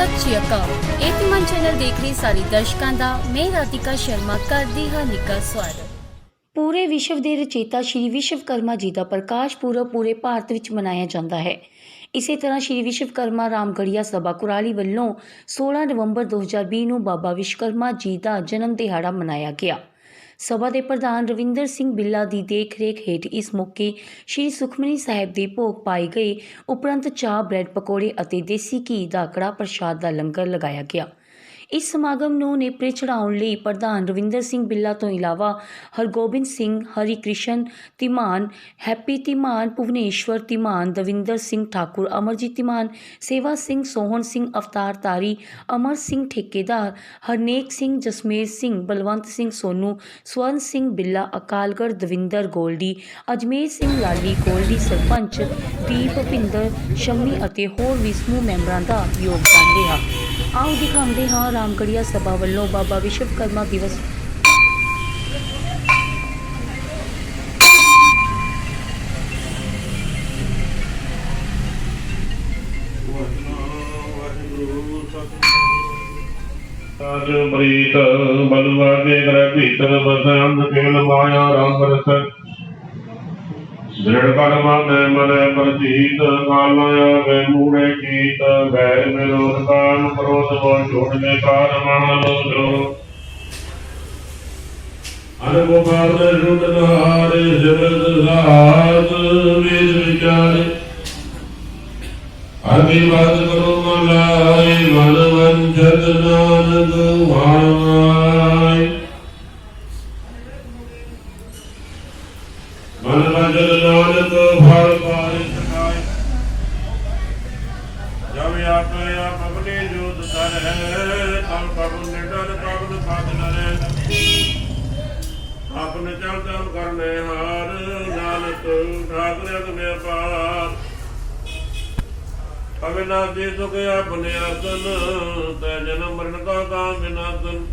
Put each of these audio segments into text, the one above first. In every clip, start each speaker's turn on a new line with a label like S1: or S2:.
S1: ਸਤਿ ਸ਼੍ਰੀ ਅਕਾਲ। ਏਤਮਨ ਚੈਨਲ ਦੇਖ ਰਹੇ ਸਾਰੇ ਦਰਸ਼ਕਾਂ ਦਾ, ਮੈਂ ਰਾਧਿਕਾ ਸ਼ਰਮਾ ਕਰਦੀ ਹਾਂ ਨਿੱਘਾ ਸਵਾਗਤ ਪੂਰੇ ਵਿਸ਼ਵ ਦੇ ਰਚੇਤਾ ਸ਼੍ਰੀ ਵਿਸ਼ਵਕਰਮਾ ਜੀ ਦਾ ਪ੍ਰਕਾਸ਼ ਪੁਰਬ ਪੂਰੇ ਭਾਰਤ ਵਿੱਚ ਮਨਾਇਆ ਜਾਂਦਾ ਹੈ। ਇਸੇ ਤਰ੍ਹਾਂ ਸ਼੍ਰੀ ਵਿਸ਼ਵਕਰਮਾ ਰਾਮਗੜੀਆ ਸਭਾ ਕੁਰਾਲੀ ਵੱਲੋਂ 16 ਨਵੰਬਰ 2020 ਨੂੰ ਬਾਬਾ ਵਿਸ਼ਵਕਰਮਾ ਜੀ ਦਾ ਜਨਮ ਦਿਹਾੜਾ ਮਨਾਇਆ ਗਿਆ। ਸਭਾ ਦੇ ਪ੍ਰਧਾਨ ਰਵਿੰਦਰ ਸਿੰਘ ਬਿੱਲਾ ਦੀ ਦੇਖਰੇਖ ਹੇਠ ਇਸ ਮੌਕੇ ਸ਼੍ਰੀ ਸੁਖਮਨੀ ਸਾਹਿਬ ਦੇ ਭੋਗ ਪਾਏ ਗਏ। ਉਪਰੰਤ ਚਾਹ, ਬ੍ਰੈਡ ਪਕੌੜੇ ਅਤੇ ਦੇਸੀ ਘੀ ਦਾ ਕੜਾ ਪ੍ਰਸ਼ਾਦ ਦਾ ਲੰਗਰ ਲਗਾਇਆ ਗਿਆ। ਇਸ ਸਮਾਗਮ ਨੂੰ ਨੇਪਰੇ ਚੜਾਉਣ ਲਈ ਪ੍ਰਧਾਨ ਰਵਿੰਦਰ ਸਿੰਘ ਬਿੱਲਾ ਤੋਂ ਇਲਾਵਾ ਹਰਗੋਬਿੰਦ ਸਿੰਘ ਹਰੀ ਕ੍ਰਿਸ਼ਨ ਧੀਮਾਨ, ਹੈਪੀ ਤਿਮਾਨ ਭੁਵਨੇਸ਼ਵਰ ਤਿਮਾਨ ਦਵਿੰਦਰ ਸਿੰਘ ਠਾਕੁਰ, ਅਮਰਜੀਤ ਤਿਮਾਨ ਸੇਵਾ ਸਿੰਘ ਸੋਹਣ ਸਿੰਘ, ਅਵਤਾਰ ਤਾਰੀ ਅਮਰ ਸਿੰਘ ਠੇਕੇਦਾਰ, ਹਰਨੇਕ ਸਿੰਘ, ਜਸਮੇਰ ਸਿੰਘ, ਬਲਵੰਤ ਸਿੰਘ ਸੋਨੂ, ਸਵਰਨ ਸਿੰਘ ਬਿੱਲਾ, ਅਕਾਲਗੜ੍ਹ ਦਵਿੰਦਰ ਗੋਲਡੀ, ਅਜਮੇਰ ਸਿੰਘ ਲਾਲੀ, ਗੋਲਡੀ ਸਰਪੰਚ ਦੀਪ ਭਿੰਦਰ ਸ਼ੰਮੀ ਅਤੇ ਹੋਰ ਵੀ ਸਮੂਹ ਮੈਂਬਰਾਂ ਦਾ ਯੋਗਦਾਨ ਰਿਹਾ। ਆਓ ਦਿਖਾਉਂਦੇ ਹਾਂ ਰਾਮਗੜੀਆ ਸਭਾ ਵੱਲੋਂ ਬਾਬਾ ਵਿਸ਼ਵਕਰਮਾ ਦਿਵਸ।
S2: ਸਾਜ ਪ੍ਰੀਤ ਬਲਵਾ ਕੇ ਕਰੇ ਭੀਤਰ ਬਸੰਦ ਕੇਲ ਮਾਇਆ ਰੰਗ ਰਸ। ਦ੍ਰਿੜ ਕਰ ਮਨ ਮਨ ਪ੍ਰਤੀਤ ਕਾਲ ਆਵੇ ਮੂੜੇ ਕੀਤ ਗੈਰ ਵਿਰੋਧ ਕਾਨ ਕ੍ਰੋਧ ਬੋ ਛੋੜ ਦੇ ਕਾਰ ਮਨ ਲੋਦਰੋ ਅਨੁਭਵ ਬਾਦ ਨਹਾਰੇ ਜਗਤ ਸਾਧ ਵੇਦ ਵਿਚਾਰੇ। ਅਭਿਵਾਦ ਫਲ ਪਾਰਿ ਜਬ ਆਪੇ ਆਪ ਆਪਣੇ ਜੋਤ ਤਰ ਹੈ ਤਬ ਕਬ ਨਿਡਰ ਕਬ ਖਾਦ ਨਰੇ। ਆਪਨੇ ਚਲ ਚਲ ਕਰਨੇ ਹਾਰ, ਨਾਨਕ ਠਾਕੁਰ ਅਗਮੇ ਪਾਰ। ਅਵਿਨਾਸ਼ੀ ਸੁਖ ਆਪਣੇ ਅਸਨ ਤੈ ਜਨਮ ਮਰਨ ਕਾ ਕਾਮ ਵਿਨਾਸ਼ਨ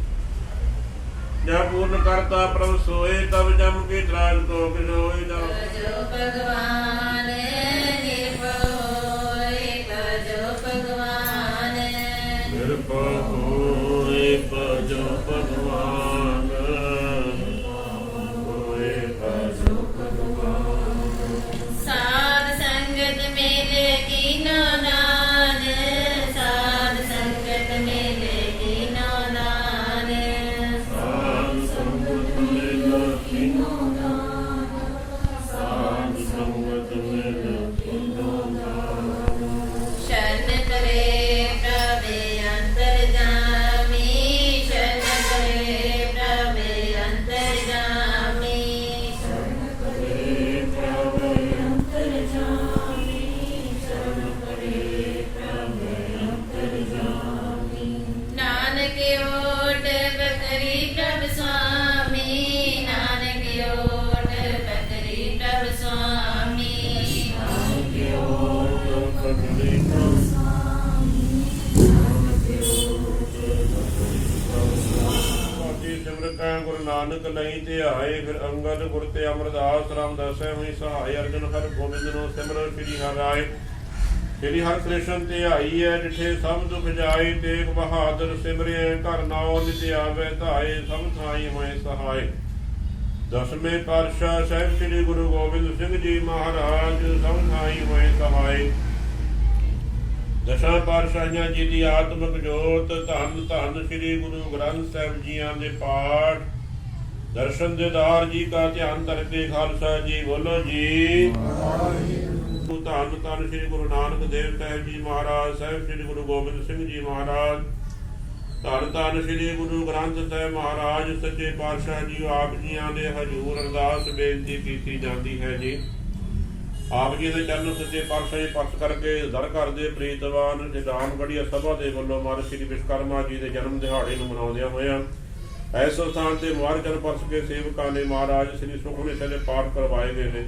S2: ਜਾ ਪੂਰਨ ਕਰਤਾ ਪ੍ਰਭ ਸੋਏ ਤਬ ਜਮ ਕੀ ਤਰਾਜ ਕੋ ਬਿਨੋਏ ਜਾ
S3: ਭਜੋ ਭਗਵਾਨ ਨਿਰਭਉ ਭਜੋ ਭਗਵਾਨ।
S2: ਹੋਏ ਭਜੋ ਭਗਵਾਨ।
S3: ਬਕਰੀ ਪ੍ਰਭ ਸੁਆਮੀ ਨਾਨਕ ਓਟ ਬਕਰੀ ਪ੍ਰਭ ਸੁਆਮੀ
S2: ਸਾਡੀ ਸਿਮਰਤਾਂ ਗੁਰੂ ਨਾਨਕ ਲਈ ਧਿਆਏ ਫਿਰ ਅੰਗਦ ਗੁਰ ਤੇ ਅਮਰਦਾਸ ਰਾਮਦਾਸ ਹੋਈ ਸਹਾਇ ਅਰਜਨ ਹਰ ਗੋਬਿੰਦ ਨੂੰ ਸਿਮਰ ਸ੍ਰੀ ਹਰਿ ਰਾਏ। ਸ੍ਰੀ ਹਰਿ ਤੇ ਆਈ ਹੈ ਜਿਠੇ ਸਭ ਦੁਖ ਜਾਏ, ਤੇਗ ਬਹਾਦਰ ਸਿਮਰਿਐ ਘਰ ਨਾਉ ਨਿਤ ਆਵੇ ਧਾਏ, ਸਭ ਥਾਈ ਹੋਏ ਸਹਾਇ ਦਸਵੇਂ ਪਾਤਸ਼ਾਹ ਸਾਹਿਬ ਸ੍ਰੀ ਗੁਰੂ ਗੋਬਿੰਦ ਸਿੰਘ ਜੀ ਮਹਾਰਾਜ, ਸਭ ਥਾਈ ਹੋਏ ਸਹਾਇ ਦਸ਼ਾਂ ਪਾਤਸ਼ਾਹੀਆਂ ਜੀ ਦੀ ਆਤਮਿਕ ਜੋਤ ਧੰਨ ਧੰਨ ਸ੍ਰੀ ਗੁਰੂ ਗ੍ਰੰਥ ਸਾਹਿਬ ਜੀਆਂ ਦੇ ਪਾਠ। ਦਰਸ਼ਨ ਦੇਦਾਰ ਜੀ ਕਾ ਧਿਆਨ ਕਰਕੇ ਖਾਲਸਾ ਜੀ ਬੋਲੋ ਜੀ। ਧੰਨ ਧੰਨ ਸ੍ਰੀ ਗੁਰੂ ਨਾਨਕ ਦੇਵ ਸਾਹਿਬ ਜੀ ਮਹਾਰਾਜ, ਸਾਹਿਬ ਸ੍ਰੀ ਗੁਰੂ ਗੋਬਿੰਦ ਸਿੰਘ ਜੀ ਮਹਾਰਾਜ। ਧੰਨ ਧੰਨ ਸ੍ਰੀ ਗੁਰੂ ਗ੍ਰੰਥ ਸਾਹਿਬ ਮਹਾਰਾਜ, ਸੱਚੇ ਪਾਤਸ਼ਾਹ ਜੀ, ਆਪ ਜੀਆਂ ਦੇ ਹਜ਼ੂਰ ਅਰਦਾਸ ਬੇਨਤੀ ਕੀਤੀ ਜਾਂਦੀ ਹੈ ਜੀ। ਆਪ ਜੀ ਦੇ ਚਰਨ ਸੱਚੇ ਪਾਤਸ਼ਾਹ ਜੀ ਪਰਸ ਕਰਕੇ ਦਰ ਕਰਦੇ ਪ੍ਰੀਤਵਾਨ ਨਿਦਾਨ ਗੜੀਆ ਸਭਾ ਦੇ ਵੱਲੋਂ ਮਹਾਰਾਜ ਸ੍ਰੀ ਵਿਸ਼ਵਕਰਮਾ ਜੀ ਦੇ ਜਨਮ ਦਿਹਾੜੇ ਨੂੰ ਮਨਾਉਂਦਿਆਂ ਹੋਇਆਂ ਐਸੋ ਸਥਾਨ ਤੇ ਮੁਬਾਰਕ ਚਰਨ ਪਰਸ ਕੇ ਸੇਵਕਾਂ ਨੇ ਮਹਾਰਾਜ ਸ੍ਰੀ ਸੁਖਮਨੀ ਸਾਹਿਬ ਦੇ ਪਾਠ ਕਰਵਾਏ ਗਏ ਨੇ।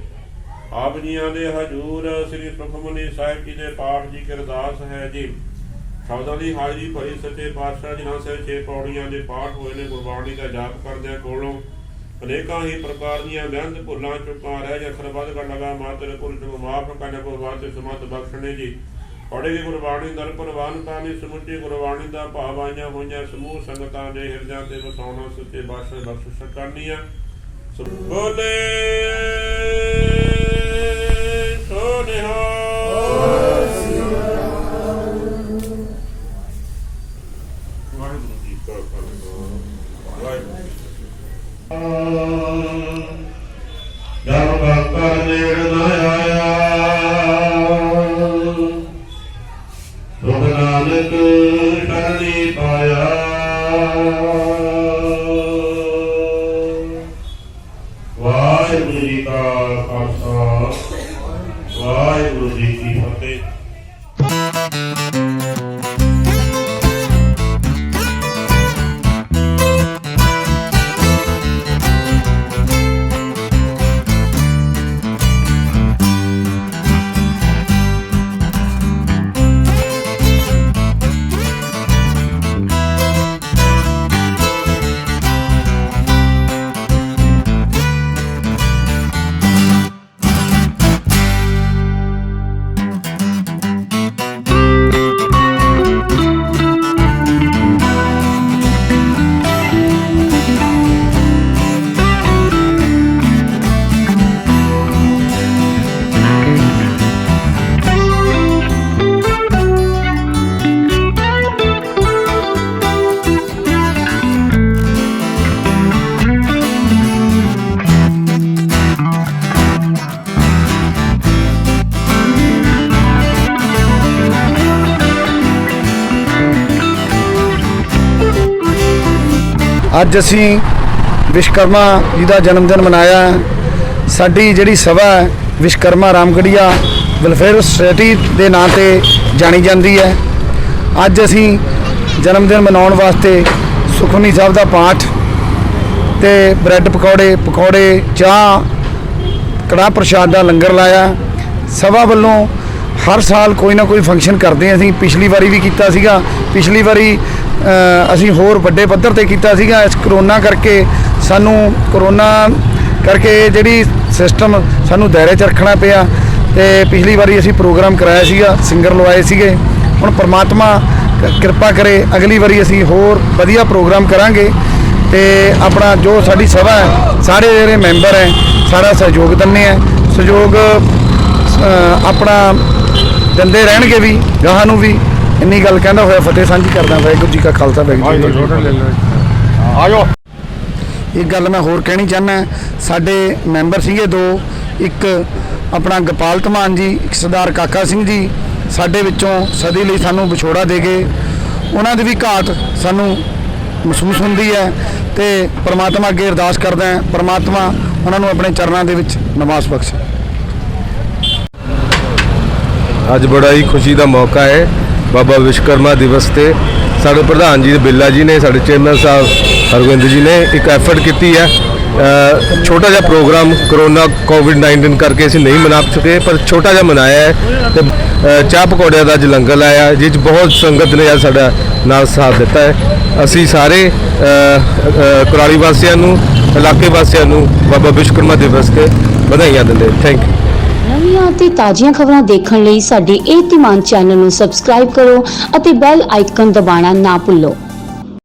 S2: ਆਪ ਜੀਆਂ ਦੇ ਹਜੂਰ ਸ੍ਰੀ ਸੁਖਮਨੀ ਸਾਹਿਬ ਜੀ ਦੇ ਪਾਠ ਜੀ ਅਰਦਾਸ ਹੈ ਜੀ। ਸ਼ਬਦਾਂ ਦੀ ਹਾਜ਼ਰੀ ਭਰੀ ਸੱਚੇ ਪਾਤਸ਼ਾਹ ਜੀ ਨਾਲ ਸਾਹਿਬ ਛੇ ਪੌੜੀਆਂ ਦੇ ਪਾਠ ਹੋਏ ਨੇ, ਗੁਰਬਾਣੀ ਦਾ ਜਾਪ ਕਰਦਿਆਂ ਕੋਲੋਂ ਅਨੇਕਾਂ ਹੀ ਪ੍ਰਕਾਰ ਦੀਆਂ ਬੇਅੰਤ ਭੁੱਲਾਂ ਚੁੱਕਾਂ ਰਹਿ ਜਾਂ ਖਰਬਦ ਕਰ ਲਗਾ ਮਾਤਰ ਕੁਲ ਜੋ ਮਾਫ ਕਰਨੇ ਕੋ ਵਾਸਤੇ ਸਮਤ ਬਖਸ਼ਣੇ ਜੀ। ਪੜ੍ਹੇ ਗਏ ਗੁਰਬਾਣੀ ਦਰ ਪ੍ਰਵਾਨ ਪਾਣੀ ਸਮੁੱਚੀ ਗੁਰਬਾਣੀ ਦਾ ਭਾਵ ਆਈਆਂ ਹੋਈਆਂ ਸਮੂਹ ਸੰਗਤਾਂ ਦੇ ਹਿਰਦਿਆਂ ਤੇ ਵਸਾਉਣਾ ਸੱਚੇ ਬਾਦਸ਼ਾਹ ਬਖਸ਼ ਕਰਨੀਆਂ ਸੋ ਬੋਲੇ ਸੋਨਿਹਾ ਵਾਹਿਗੁਰੂ ਜੀ ਕਾ ਖਾਲਸਾ, ਵਾਹਿਗੁਰੂ ਜੀ ਬਾਕਾ ਨੇੜ ਨਾ ਆਇਆ ਦੁਖ ਨਾਨਕ ਸ਼ਰਣੀ ਪਾਇਆ।
S4: ਅੱਜ ਅਸੀਂ ਵਿਸ਼ਕਰਮਾ ਜੀ ਦਾ ਜਨਮ ਦਿਨ ਮਨਾਇਆ ਸਾਡੀ ਜਿਹੜੀ ਸਭਾ ਹੈ ਵਿਸ਼ਕਰਮਾ ਰਾਮਗੜੀਆ ਵੈਲਫੇਅਰ ਸੋਸਾਇਟੀ ਦੇ ਨਾਂ ਤੇ ਜਾਣੀ ਜਾਂਦੀ ਹੈ। ਅੱਜ ਅਸੀਂ ਜਨਮ ਦਿਨ ਮਨਾਉਣ ਵਾਸਤੇ ਸੁਖਮਨੀ ਸਾਹਿਬ ਦਾ ਪਾਠ ਤੇ ਬ੍ਰੈਡ ਪਕੌੜੇ ਪਕੌੜੇ, ਚਾਹ, ਕੜਾਹ ਪ੍ਰਸ਼ਾਦ ਦਾ ਲੰਗਰ ਲਾਇਆ। ਸਭਾ ਵੱਲੋਂ ਹਰ ਸਾਲ ਕੋਈ ਨਾ ਕੋਈ ਫੰਕਸ਼ਨ ਕਰਦੇ ਅਸੀਂ। ਪਿਛਲੀ ਵਾਰੀ ਵੀ ਕੀਤਾ ਸੀਗਾ। ਪਿਛਲੀ ਵਾਰੀ ਅਸੀਂ ਹੋਰ ਵੱਡੇ ਪੱਧਰ ਤੇ ਕੀਤਾ ਸੀਗਾ ਇਸ ਕਰੋਨਾ ਕਰਕੇ ਸਾਨੂੰ ਕਰੋਨਾ ਕਰਕੇ ਜਿਹੜੀ ਸਿਸਟਮ ਸਾਨੂੰ ਦਾਇਰੇ 'ਚ ਰੱਖਣਾ ਪਿਆ ਤੇ ਪਿਛਲੀ ਵਾਰੀ ਅਸੀਂ ਪ੍ਰੋਗਰਾਮ ਕਰਾਇਆ ਸੀਗਾ, ਸਿੰਗਰ ਲਵਾਏ ਸੀਗੇ। ਹੁਣ ਪ੍ਰਮਾਤਮਾ ਕਿਰਪਾ ਕਰੇ, ਅਗਲੀ ਵਾਰੀ ਅਸੀਂ ਹੋਰ ਵਧੀਆ ਪ੍ਰੋਗਰਾਮ ਕਰਾਂਗੇ ਤੇ ਆਪਣਾ ਜੋ ਸਾਡੀ ਸਭਾ ਹੈ, ਸਾਰੇ ਜਿਹੜੇ ਮੈਂਬਰ ਹੈ, ਸਾਰਾ ਸਹਿਯੋਗ ਦਿੰਦੇ ਆ ਸਹਿਯੋਗ ਆਪਣਾ ਦਿੰਦੇ ਰਹਿਣਗੇ ਵੀ, ਗਾਹਾਂ ਨੂੰ ਵੀ। ਇੰਨੀ ਗੱਲ ਕਹਿੰਦਾ ਹੋਇਆ ਫਤਿਹ ਸਾਂਝੀ ਕਰਦਾ ਵਾਹਿਗੁਰੂ ਜੀ ਕਾ ਖਾਲਸਾ ਵਾਹਿਗੁਰੂ ਜੀ ਕੀ ਫਤਿਹ।
S5: ਆਜੋ
S4: ਇੱਕ ਗੱਲ ਮੈਂ ਹੋਰ ਕਹਿਣੀ ਚਾਹੁੰਦਾ ਸਾਡੇ ਮੈਂਬਰ ਸੀਗੇ ਦੋ ਇੱਕ ਆਪਣਾ ਗੋਪਾਲ ਧਮਾਨ ਜੀ ਇੱਕ ਸਰਦਾਰ ਕਾਕਾ ਸਿੰਘ ਜੀ ਸਾਡੇ ਵਿੱਚੋਂ ਸਦੀ ਲਈ ਸਾਨੂੰ ਵਿਛੋੜਾ ਦੇ ਗਏ। ਉਹਨਾਂ ਦੀ ਵੀ ਘਾਟ ਸਾਨੂੰ ਮਹਿਸੂਸ ਹੁੰਦੀ ਹੈ ਤੇ ਪ੍ਰਮਾਤਮਾ ਅੱਗੇ ਅਰਦਾਸ ਕਰਦਾ ਹਾਂ ਪ੍ਰਮਾਤਮਾ ਉਹਨਾਂ ਨੂੰ ਆਪਣੇ ਚਰਨਾਂ ਦੇ ਵਿੱਚ ਨਿਵਾਸ ਬਖਸ਼ੇ।
S5: ਅੱਜ ਬੜਾ ਹੀ ਖੁਸ਼ੀ ਦਾ ਮੌਕਾ ਹੈ ਬਾਬਾ ਵਿਸ਼ਵਕਰਮਾ ਦਿਵਸ ਤੇ ਸਾਡੇ ਪ੍ਰਧਾਨ ਜੀ ਬਿੱਲਾ ਜੀ ਨੇ, ਸਾਡੇ ਚੇਅਰਮੈਨ ਸਾਹਿਬ ਹਰਗੋਬਿੰਦ ਜੀ ਨੇ ਇੱਕ ਐਫਰਟ ਕੀਤੀ ਹੈ। ਛੋਟਾ ਜਿਹਾ ਪ੍ਰੋਗਰਾਮ ਕਰੋਨਾ ਕੋਵਿਡ 19 ਕਰਕੇ ਅਸੀਂ ਨਹੀਂ ਮਨਾ ਚੁੱਕੇ ਪਰ ਛੋਟਾ ਜਿਹਾ ਮਨਾਇਆ ਹੈ ਤੇ ਚਾਹ ਪਕੌੜਿਆਂ ਦਾ ਅੱਜ ਲੰਗਰ ਲਾਇਆ ਜਿਸ 'ਚ ਬਹੁਤ ਸੰਗਤ ਨੇ ਅੱਜ ਸਾਡਾ ਨਾਲ ਸਾਥ ਦਿੱਤਾ ਹੈ। ਅਸੀਂ ਸਾਰੇ ਕੁਰਾਲੀ ਵਾਸੀਆਂ ਨੂੰ, ਇਲਾਕੇ ਵਾਸੀਆਂ ਨੂੰ ਬਾਬਾ ਵਿਸ਼ਵਕਰਮਾ ਦਿਵਸ ਤੇ ਵਧਾਈਆਂ ਦਿੰਦੇ ਥੈਂਕ ਯੂ
S1: ਨਵੀਆਂ ਅਤੇ ਤਾਜ਼ੀਆਂ ਖਬਰਾਂ ਦੇਖਣ ਲਈ ਸਾਡੇ ਇਹ ਧੀਮਾਨ ਚੈਨਲ ਨੂੰ ਸਬਸਕ੍ਰਾਈਬ ਕਰੋ ਅਤੇ ਬੈਲ ਆਈਕਨ ਦਬਾਉਣਾ ਨਾ ਭੁੱਲੋ।